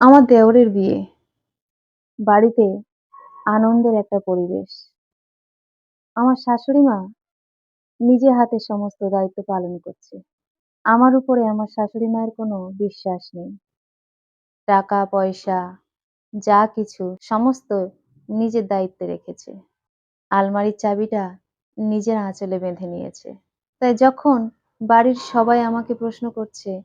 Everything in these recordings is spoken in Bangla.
আমার দেওরের বিয়ে। বাড়িতে আনন্দের একটা পরিবেশ। আমার শাশুড়ি মা নিজে হাতে সমস্ত দায়িত্ব পালন করছে। আমার উপরে আমার শাশুড়ি মায়ের কোনো বিশ্বাস নেই। টাকা-পয়সা যা কিছু সমস্ত নিজের দায়িত্বে রেখেছে। আলমারির চাবিটা নিজের আঁচলে বেঁধে নিয়েছে। তাই যখন বাড়ির সবাই আমাকে প্রশ্ন করছে,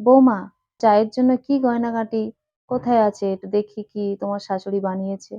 "বৌমা চায়ের জন্য কি গয়নাগাটি কোথায় আছে? একটু দেখি কি তোমার শাশুড়ি বানিয়েছে?"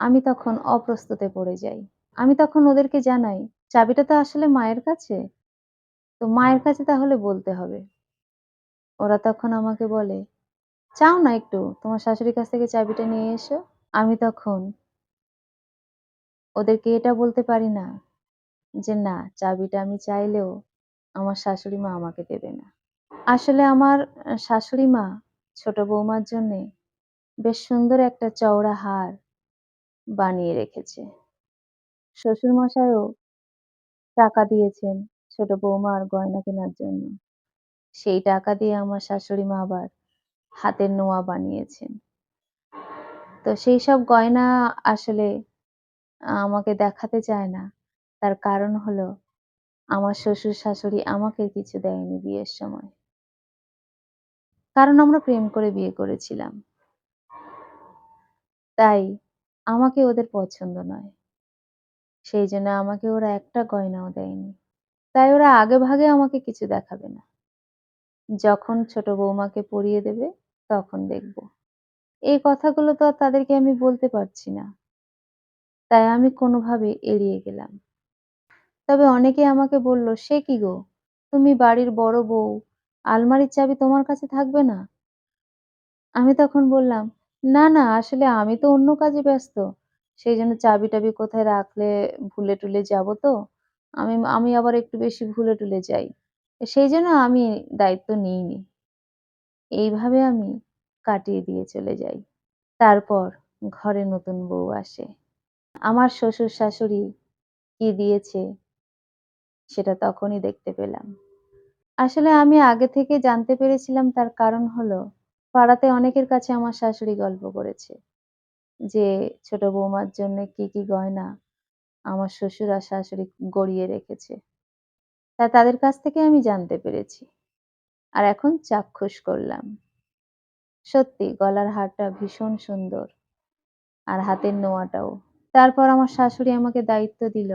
আমি তখন অপ্রস্তুতে পড়ে যাই। আমি তখন ওদেরকে জানাই, "চাবিটা তো আসলে মায়ের কাছে। তো মায়ের কাছে তাহলে বলতে হবে।" ওরা তখন আমাকে বলে, "চাও না একটু তোমার শাশুড়ির কাছ থেকে চাবিটা নিয়ে এসো?" আমি তখন ওদেরকে এটা বলতে পারি না যে, "না, চাবিটা আমি চাইলেও আমার শাশুড়ি মা আমাকে দেবে না।" আসলে আমার শাশুড়ি মা ছোট বৌমার জন্যে বেশ সুন্দর একটা চওড়া হার বানিয়ে রেখেছে। শ্বশুরমশাইও টাকা দিয়েছেন ছোট বৌমার গয়না কেনার জন্য। সেই টাকা দিয়ে আমার শাশুড়ি মা আবার হাতের নোয়া বানিয়েছেন। তো সেই সব গয়না আসলে আমাকে দেখাতে চায় না। তার কারণ হলো আমার শ্বশুর-শাশুড়ি আমাকে কিছু দেয়নি বিয়ের সময়। কারণ আমরা প্রেম করে বিয়ে করেছিলাম। তাই আমাকে ওদের পছন্দ নয়। সেই জন্য আমাকে ওরা একটা গয়নাও দেয়নি। তাই ওরা আগে ভাগে আমাকে কিছু দেখাবে না। যখন ছোট বৌমাকে পরিয়ে দেবে তখন দেখব। এই কথাগুলো তো আর তাদেরকে আমি বলতে পারছি না। তাই আমি কোনোভাবে এড়িয়ে গেলাম। তবে অনেকে আমাকে বলল, "সে কি গো? তুমি বাড়ির বড় বউ, আলমারির চাবি তোমার কাছে থাকবে না?" আমি তখন বললাম, "না, না আসলে আমি তো অন্য কাজে ব্যস্ত। সেইজন্য চাবি-টাবি কোথায় রাখলে ভুলে-টুলে যাব তো। আমি আমি আবার একটু বেশি ভুলে-টুলে যাই। সেইজন্য আমি দায়িত্ব নিইনি।" এইভাবে আমি কাটিয়ে দিয়ে চলে যাই। তারপর ঘরে নতুন বউ আসে। আমার শ্বশুর-শাশুড়ি কি দিয়েছে সেটা তখনই দেখতে পেলাম। আসলে আমি আগে থেকে জানতে পেরেছিলাম তার কারণ হলো পাড়াতে অনেকের কাছে আমার শাশুড়ি গল্প করেছে যে ছোট বৌমার জন্য কি, কি গয়না আমার শ্বশুর আর শাশুড়ি গড়িয়ে রেখেছে। তা তাদের কাছ থেকে আমি জানতে পেরেছি। আর এখন চাক্ষুষ করলাম। সত্যি গলার হারটা ভীষণ সুন্দর। আর হাতের নোয়াটাও। তারপর আমার শাশুড়ি আমাকে দায়িত্ব দিল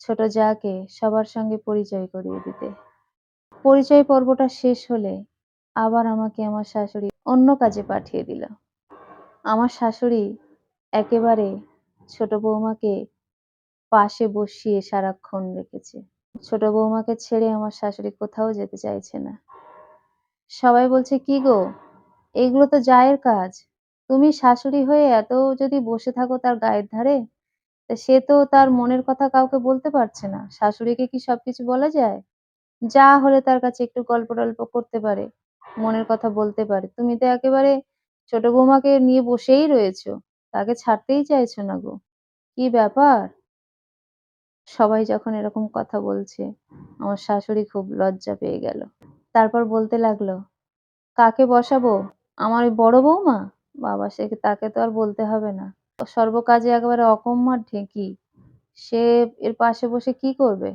ছোট জাকে সবার সঙ্গে পরিচয় করিয়ে দিতে। পরিচয় পর্বটা শেষ হলে আবার আমাকে আমার শাশুড়ি অন্য কাজে পাঠিয়ে দিল। আমার শাশুড়ি একেবারে ছোট বৌমাকে পাশে বসিয়ে সারাক্ষণ রেখেছে। ছোট বৌমাকে ছেড়ে আমার শাশুড়ি কোথাও যেতে চাইছে না। সবাই বলছে, "কি গো? এগুলো তো জায়ের কাজ। তুমি শাশুড়ি হয়ে এত যদি বসে থাকো তার গায়ের ধারে, সে তো তার মনের কথা কাউকে বলতে পারছে না। শাশুড়িকে কি সবকিছু বলা যায়? যা হলে তার কাছে একটু গল্প-টল্প করতে পারে, মনের কথা বলতে পারে। তুমি তো একেবারে ছোট বৌমাকে নিয়ে বসেই রয়েছো। তাকে ছাড়তেই চাইছো না গো। কি ব্যাপার?" সবাই যখন এরকম কথা বলছে, আমার শাশুড়ি খুব লজ্জা পেয়ে গেল। তারপর বলতে লাগল, "কাকে বসাবো? আমার ওই বড় বৌমা? বাবা সে তাকে তো আর বলতে হবে না। সর্বকাজে একেবারে অকম্মার ঢেঁকি। সে এর পাশে বসে কি করবে?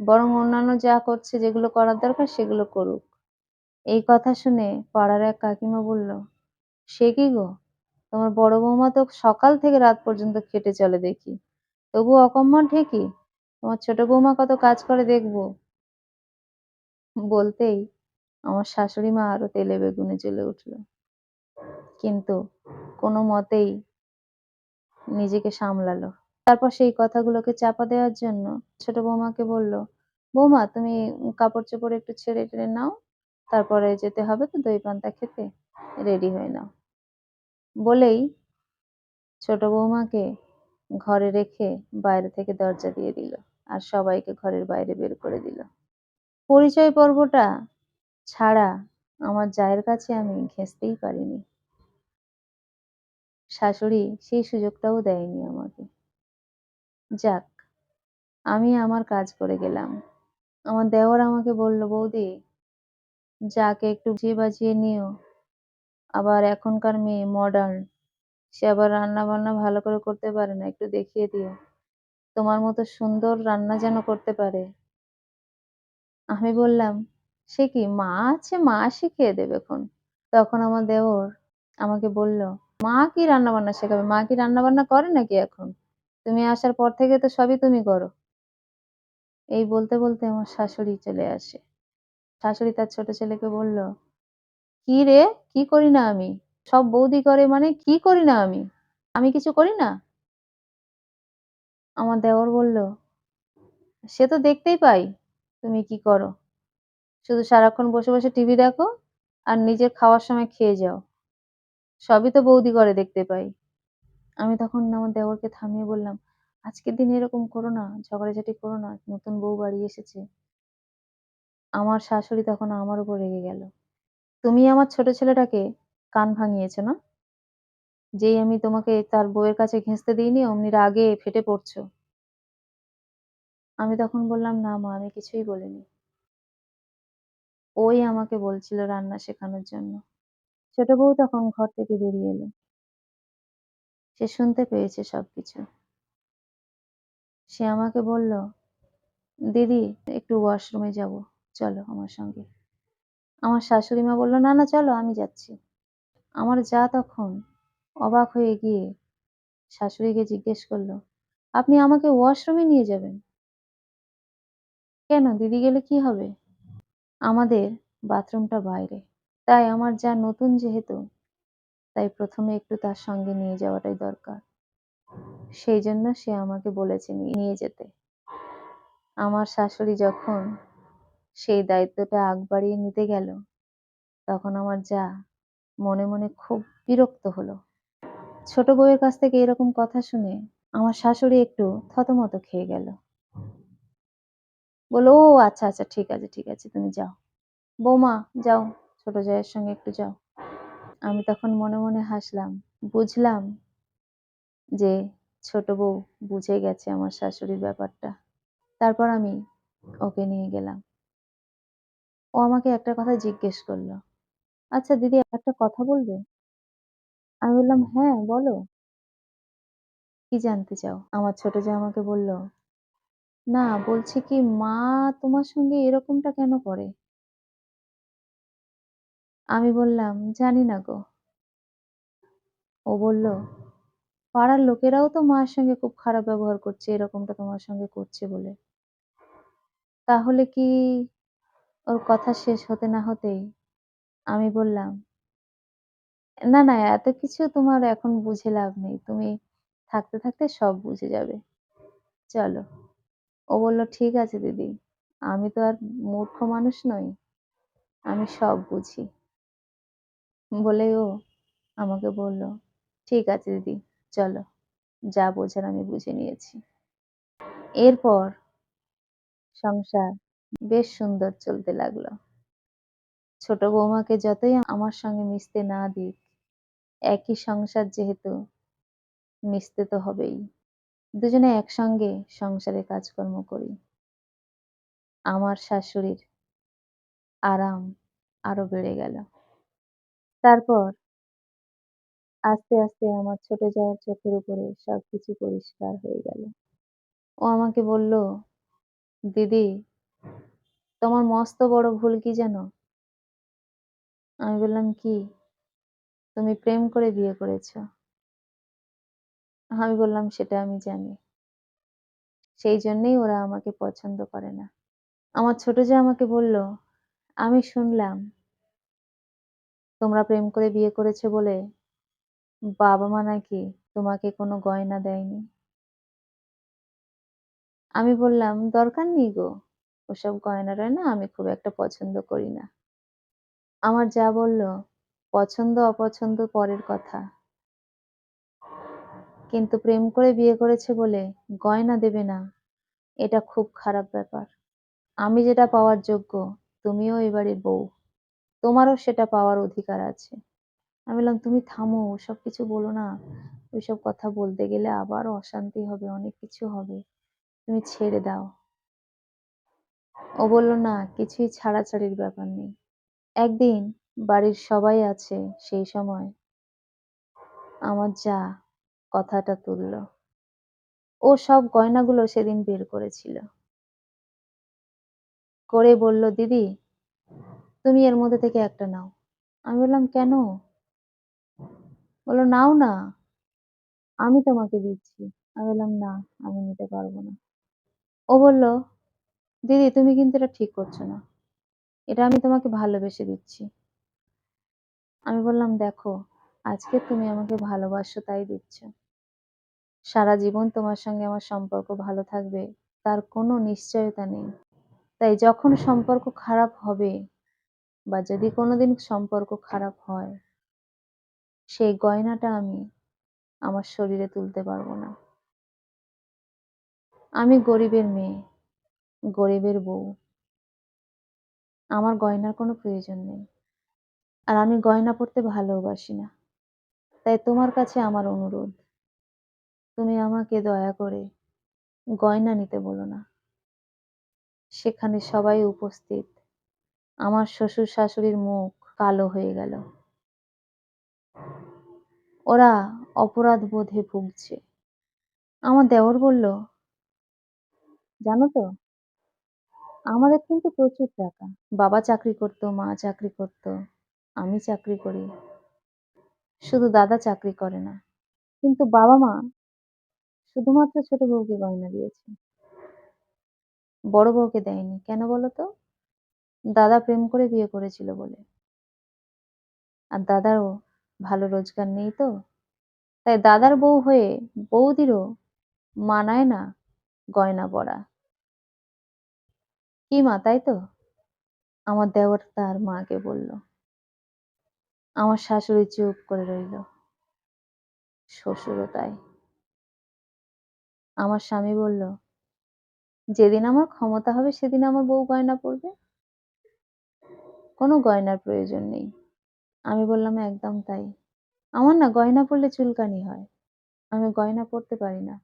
বরং অন্যান্য যা করছে যেগুলো করার দরকার সেগুলো করুক।" এই কথা শুনে পাড়ার এক কাকিমা বলল, "সে কি গো? তোমার বড় বৌমা তো সকাল থেকে রাত পর্যন্ত খেটে চলে দেখি। তবু অকম্মার ঠিকই তোমার ছোট বৌমা কত কাজ করে দেখব।" বলতেই আমার শাশুড়ি মা আরও তেলে বেগুনে জ্বলে উঠল। কিন্তু কোনো মতেই নিজেকে সামলালো। তারপর সেই কথাগুলোকে চাপা দেওয়ার জন্য ছোট বৌমাকে বলল, "বৌমা তুমি কাপড়-চোপড় একটু ছেড়ে-টেড়ে নাও। তারপরে যেতে হবে তো দই পান্তা খেতে। রেডি হয়ে নাও।" বলেই ছোট বৌমাকে ঘরে রেখে বাইরে থেকে দরজা দিয়ে দিল। আর সবাইকে ঘরের বাইরে বের করে দিল। পরিচয় পর্বটা ছাড়া আমার জায়ের কাছে আমি ঘেঁষতেই পারিনি। শাশুড়ি সেই সুযোগটাও দেয়নি আমাকে। যাক, আমি আমার কাজ করে গেলাম। আমার দেওর আমাকে বলল, "বৌদি, যাকে একটু বুঝিয়ে বাঝিয়ে নিও। আবার এখনকার মেয়ে মডার্ন। সে আবার রান্না-বান্না ভালো করে করতে পারে না, একটু দেখিয়ে দিও। তোমার মতো সুন্দর রান্না যেন করতে পারে। আমি বললাম, "সে কি মা আছে, মা শিখিয়ে দেবে এখন তখন আমার দেওর আমাকে বলল, "মা কি রান্না-বান্না শেখাবে? মা কি রান্না-বান্না করে নাকি এখন? তুমি আসার পর থেকে তো সবই তুমি করো।" এই বলতে, বলতে আমার শাশুড়ি চলে আসে। শাশুড়ি তার ছোট ছেলেকে বলল, "কি রে? কি করি না আমি? সব বৌদি করে মানে কি করি না আমি? আমি কিছু করি না?" আমার দেওর বলল, "সে তো দেখতেই পাই তুমি কি করো। শুধু সারাক্ষণ বসে, বসে টিভি দেখো আর নিজের খাওয়ার সময় খেয়ে যাও। সবই তো বৌদি করে দেখতে পাই।" আমি তখন আমার দেওরকে থামিয়ে বললাম, "আজকের দিন এরকম করো না, ঝগড়াঝাটি করো না। নতুন বউ বাড়ি এসেছে।" আমার শাশুড়ি তখন আমার উপর রেগে গেল। "তুমি আমার ছোট ছেলেটাকে কান ভাঙিয়েছ না? যেই আমি তোমাকে তার বউয়ের কাছে ঘেঁষতে দিইনি অমনি রাগে ফেটে পড়ছো।" আমি তখন বললাম, "না মা আমি কিছুই বলিনি।" ওই আমাকে বলছিল রান্না শেখানোর জন্য। ছোট বউ তখন ঘর থেকে বেরিয়ে এলো। সে শুনতে পেয়েছে সবকিছু। সে আমাকে বলল, "দিদি একটু ওয়াশরুমে যাব। চলো আমার সঙ্গে।" আমার শাশুড়ি মা বলল, "না, না চলো আমি যাচ্ছি।" আমার যা তখন অবাক হয়ে গিয়ে শাশুড়িকে জিজ্ঞেস করল "আপনি আমাকে ওয়াশরুমে নিয়ে যাবেন?" "কেন দিদি গেলে কি হবে?" "আমাদের বাথরুমটা বাইরে। তাই আমার যা নতুন যেহেতু, তাই প্রথমে একটু তার সঙ্গে নিয়ে যাওয়াটাই দরকার। সেইজন্য সে আমাকে বলেছে নিয়ে যেতে।" আমার শাশুড়ি যখন সেই দায়িত্বটা আগ বাড়িয়ে নিতে গেল, তখন আমার যা মনে, মনে খুব বিরক্ত হলো। ছোট বউয়ের কাছ থেকে এরকম কথা শুনে আমার শাশুড়ি একটু থতমত খেয়ে গেল। বলো "ও আচ্ছা, আচ্ছা ঠিক আছে, ঠিক আছে তুমি যাও। বৌমা যাও, ছোট জায়ের সঙ্গে একটু যাও।" আমি তখন মনে, মনে হাসলাম। বুঝলাম যে ছোট বউ বুঝে গেছে আমার শাশুড়ির ব্যাপারটা। তারপর আমি ওকে নিয়ে গেলাম। ও আমাকে একটা কথা জিজ্ঞেস করল "আচ্ছা দিদি একটা কথা বলবে?" আমি বললাম, "হ্যাঁ বলো।" "কি জানতে চাও?" আমার ছোট জায়ে আমাকে বলল, "না বলছি কি মা তোমার সঙ্গে এরকমটা কেন করে?" আমি বললাম, "জানি না গো।" ও বলল, "পাড়ার লোকেরাও তো মায়ের সঙ্গে খুব খারাপ ব্যবহার করছে এরকমটা তোমার সঙ্গে করছে বলে।" তাহলে কি ওর কথা শেষ হতে না হতেই আমি বললাম, "না, না এত কিছু তোমার এখন বুঝে লাভ নেই। তুমি থাকতে, থাকতে সব বুঝে যাবে। চলো।" ও বলল, "ঠিক আছে দিদি। আমি তো আর মূর্খ মানুষ নই। আমি সব বুঝি।" বলেই ও আমাকে বলল, "ঠিক আছে দিদি চলো। যা বোঝার আমি বুঝে নিয়েছি।" এরপর সংসার বেশ সুন্দর চলতে লাগল। ছোট বৌমাকে যতই আমার সঙ্গে মিশতে না দিক, একই সংসার যেহেতু মিশতে তো হবেই। দুজনে একসঙ্গে সংসারে কাজকর্ম করি। আমার শাশুড়ির আরাম আরও বেড়ে গেল। তারপর আস্তে, আস্তে আমার ছোট জায়ের চোখের উপরে সবকিছু পরিষ্কার হয়ে গেল। ও আমাকে বলল, "দিদি তোমার মস্ত বড় ভুল কি জানো?" আমি বললাম, "কি?" "তুমি প্রেম করে বিয়ে করেছ।" আমি বললাম, "সেটা আমি জানি। সেই জন্যেই ওরা আমাকে পছন্দ করে না।" আমার ছোট জা আমাকে বলল, "আমি শুনলাম তোমরা প্রেম করে বিয়ে করেছ বলে বাবা-মা নাকি তোমাকে কোনো গয়না দেয়নি।" আমি বললাম, "দরকার নেই গো। ওসব গয়না-টয়না আমি খুব একটা পছন্দ করি না।" আমার যা বলল, "পছন্দ অপছন্দ পরের কথা। কিন্তু প্রেম করে বিয়ে করেছে বলে গয়না দেবে না, এটা খুব খারাপ ব্যাপার। আমি যেটা পাওয়ার যোগ্য, তুমিও এ বাড়ির বউ। তোমারও সেটা পাওয়ার অধিকার আছে।" আমি বললাম, "তুমি থামো, ওসব কিছু বলো না। ওইসব কথা বলতে গেলে আবার অশান্তি হবে, অনেক কিছু হবে। তুমি ছেড়ে দাও।" ও বলল, "না, কিছুই ছাড়াছাড়ির ব্যাপার নেই।" একদিন বাড়ির সবাই আছে সেই সময় আমার যা কথাটা তুলল ও সব গয়নাগুলো সেদিন বের করেছিল করে বলল দিদি তুমি এর মধ্যে থেকে একটা নাও আমি বললাম কেন বলল, নাও না, আমি তোমাকে দিচ্ছি। আমি বললাম, না, আমি নিতে পারব না। ও বলল, দিদি, তুমি কিন্তু এটা ঠিক করছ না। এটা আমি তোমাকে ভালোবেসে দিচ্ছি। আমি বললাম, দেখো, আজকে তুমি আমাকে ভালোবাসো, তাই দিচ্ছ। সারা জীবন তোমার সঙ্গে আমার সম্পর্ক ভালো থাকবে, তার কোনো নিশ্চয়তা নেই। তাই যখন সম্পর্ক খারাপ হবে বা যদি কোনোদিন সম্পর্ক খারাপ হয় সেই গয়নাটা আমি আমার শরীরে তুলতে পারব না। আমি গরিবের মেয়ে, গরিবের বউ। আমার গয়নার কোনো প্রয়োজন নেই। আর আমি গয়না পরতে ভালোবাসি না। তাই তোমার কাছে আমার অনুরোধ, তুমি আমাকে দয়া করে গয়না নিতে বলো না। সেখানে সবাই উপস্থিত। আমার শ্বশুর শাশুড়ির মুখ কালো হয়ে গেল। ওরা অপরাধ বোধে ভুগছে। আমার দেওর বলল, জানো তো, আমাদের কিন্তু প্রচুর টাকা। বাবা চাকরি করতো, মা চাকরি করতো, আমি চাকরি করি। শুধু দাদা চাকরি করে না, কিন্তু বাবা মা শুধুমাত্র ছোট বউকে গয়না দিয়েছে। বড় বউকে দেয়নি, কেন বলো তো? দাদা প্রেম করে বিয়ে করেছিল বলে। আর দাদারও ভালো রোজগার নেই তো। তাই দাদার বউ হয়ে বৌদিরও মানায় না গয়না পরা কি মা, তাই তো? আমার দেওর তার মাকে বলল। আমার শাশুড়ি চুপ করে রইল। শ্বশুরও তাই। আমার স্বামী বলল, যেদিন আমার ক্ষমতা হবে, সেদিন আমার বউ গয়না পরবে। কোনো গয়নার প্রয়োজন নেই। আমি বললাম, একদম তাই। আমার না গয়না পরলে চুলকানি হয়। আমি গয়না পরতে পারি না।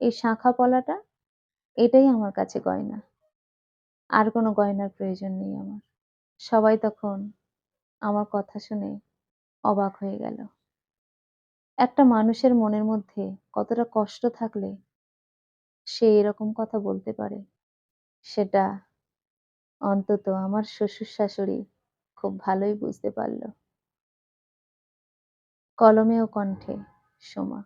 এই শাঁখা পলাটা, এটাই আমার কাছে গয়না। আর কোনো গয়নার প্রয়োজন নেই আমার। সবাই তখন আমার কথা শুনে অবাক হয়ে গেল। একটা মানুষের মনের মধ্যে কতটা কষ্ট থাকলে সে এরকম কথা বলতে পারে, সেটা অন্তত আমার শ্বশুর শাশুড়ি খুব ভালোই বুঝতে পারল। কলমে ও কণ্ঠে সোমা।